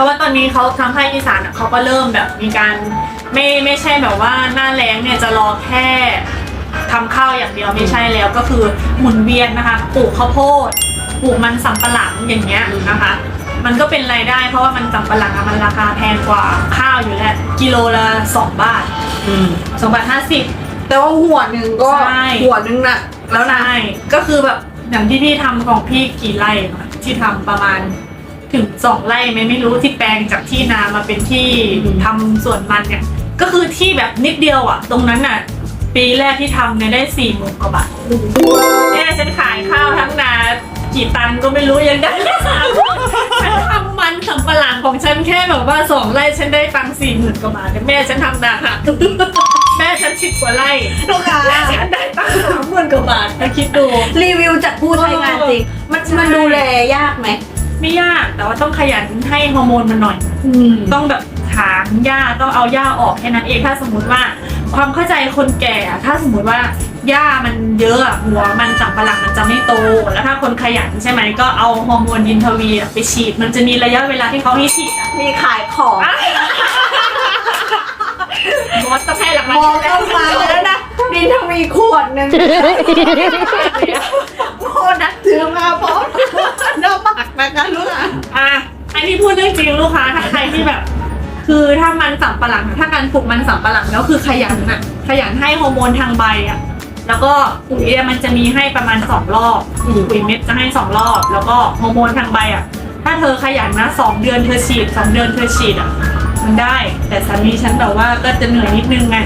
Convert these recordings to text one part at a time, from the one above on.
ราะว่าตอนนี้เขาทางภาคอีสานอะเขาก็เริ่มแบบมีการไม่ไม่ใช่แบบว่าหน้าแล้งเนี่ยจะรอแค่ทำข้าวอย่างเดียวไม่ใช่แล้วก็คือหมุนเวียนนะคะปลูกข้าวโพดปลูกมันสำปะหลังอย่างเงี้ยนะคะ มันก็เป็นรายได้เพราะว่ามันสำปะหลังอะมันราคาแพงกว่าข้าวอยู่แล้วกิโลละสองบาทสองบาทห้าสิบ แต่ว่าหัวหนึ่งก็ใช่ หัวหนึ่งน่ะ แล้วนะ ใช่ก็คือแบบอย่างที่พี่ทำของพี่กี่ไร่คะที่ทำประมาณ ถึงสองไร่ไหมไม่รู้ที่แปลงจากที่นามาเป็นที่อืมทำสวนมันเนี่ย ก็คือที่แบบนิดเดียวอะ ตรงนั้นน่ะ ปีแรกที่ทำเนี่ยได้สี่หมื่นกว่าบาทแม่ฉันขายข้าวทั้งนากี่ตันก็ไม่รู้ยังได้ไม่สามฉันทำมันสำปะหลังของฉันแค่แบบว่าสองไร่ฉันได้ตังค์สี่หมื่นกว่าบาทแต่แม่ฉันทำนาค่ะแม่ฉันสิบกว่าไร่ลูกค้าแม่ฉันได้ตังค์สามหมื่นกว่าบาทถ้าคิดดู รีวิวจากผู้ใช้งานจริง มันใช่มันดูแลยากไหม ไม่ยากแต่ว่าต้องขยันให้ฮอร์โมนมันหน่อย อืมต้องแบบถางหญ้าต้องเอาหญ้าออกแค่นั้นเองถ้าสมมติว่าความเข้าใจคนแก่อะถ้าสมมติว่าหญ้ามันเยอะอะหัวมันสับปะหลังมันจะไม่โต แล้วถ้าคนขยันใช่ไหมก็เอาฮอร์โมนยินทวีอะไปฉีด มันจะมีระยะเวลาที่เขาให้ฉีดอะมีขายของบอสต้องให้หลังมมาองเข้ามาแล้วนะดินทวีขวดหนึ่ง รื่องจริงลูกค้าถ้าใครที่แบบ คือถ้ามันสับปะหลังถ้าการปลูกมันสับปะหลังแล้วคือขยันอะขยันให้ฮอร์โมนทางใบอะแล้วก็ปุ๋ยอะมันจะมีให้ประมาณสองรอบปุ๋ยเม็ดจะให้สองรอบ แล้วก็ฮอร์โมนทางใบอะถ้าเธอขยันนะสองเดือนเธอฉีดสองเดือนเธอฉีดอะมันได้ แต่สามีฉันแบบว่าก็จะเหนื่อยนิดนึงไง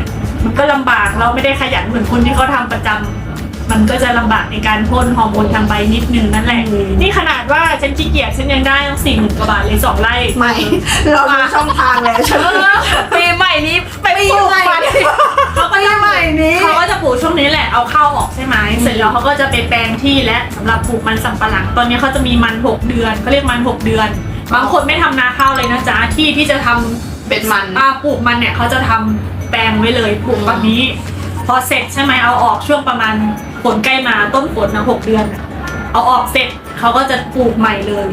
มันก็ลำบากเราไม่ได้ขยันเหมือนคนที่เขาทำประจำ มันก็จะลำบากในการพ่นฮอร์โมนทางใบนิดนึงนั่นแหละนี่ขนาดว่าฉันขี้เกียจฉันยังได้ตั้งสี่หมื่นกว่าบาทเลยสองไร่ไม่ เราดูช่องทางแล้วใช่ไหมปีใหม่นี้ไปปลูกมันเขาก็ปีจะใหม่นี้เขาก็จะปลูกช่วงนี้แหละเอาเข้าวออกใช่ไหมเสร็จแล้วเขาก็จะไปแปลงที่และสำหรับปลูกมันสำปะหลังตอนนี้เขาจะมีมัน6เดือนเขาเรียกมัน6เดือน บางคนไม่ทำนาข้าวเลยนะจ๊ะที่ที่จะทำ เป็นมัน อ่าปลูกมันเนี่ยเขาจะทำแปลงไว้เลยปลูกแบบนี้ พอเสร็จใช่ไหมเอาออกช่วงประมาณฝนใกล้มาต้นฝนนะหกเดือนน่ะเอาออกเสร็จเขาก็จะปลูกใหม่เลย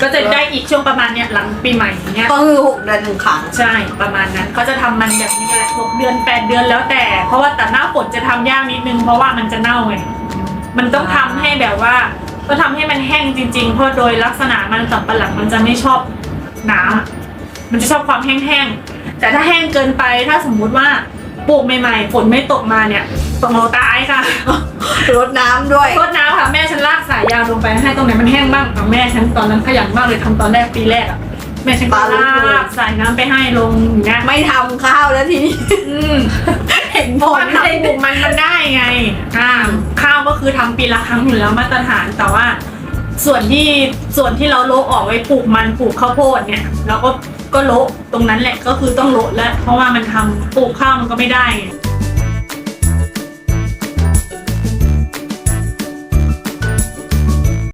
ก็จะได้อีกช่วงประมาณเนี้ยหลังปีใหม่อย่างเนี้ย ก็คือหกเดือนหนึ่งครั้งใช่ประมาณนั้นเขาจะทำมันแบบนี้แหละหกเดือนแปดเดือนแล้วแต่ เพราะว่าแต่หน้าฝนจะทำยากนิดนึงเพราะว่ามันจะเน่าไงมันต้องทำให้แบบว่า ก็ทำให้มันแห้งจริงๆ เพราะโดยลักษณะมันสับปะหลังมันจะไม่ชอบน้ำมันจะชอบความแห้งๆแต่ถ้าแห้งเกินไปถ้าสมมุติว่า ปลูกใหม่ๆฝนไม่ตกมาเนี่ยตกเราตายค่ะรดน้ำด้วย รดน้ำค่ะแม่ฉันลากสายยางลงไปให้ตรงไหนมันแห้งบ้างอะแม่ฉันตอนนั้นขยันมากเลยทำตอนแรกปีแรกอะแม่ฉันก็ลากสายน้ำไปให้ลงอย่างเงี้ยไม่ทำข้าวแล้วทีนี้ อืม เห็นเพผราะลว่าทำปลูกมันมันได้ไงอ่าข้าวก็คือทำปีละครั้งอยู่แล้วมาตรฐานแต่ว่า ส่วนที่ส่วนที่เราโละออกไว้ปลูกมันปลูกข้าวโพดเนี่ยเราก็ ก็โละตรงนั้นแหละก็คือต้องโละแล้วเพราะว่ามันทำปลูกข้าวมันก็ไม่ได้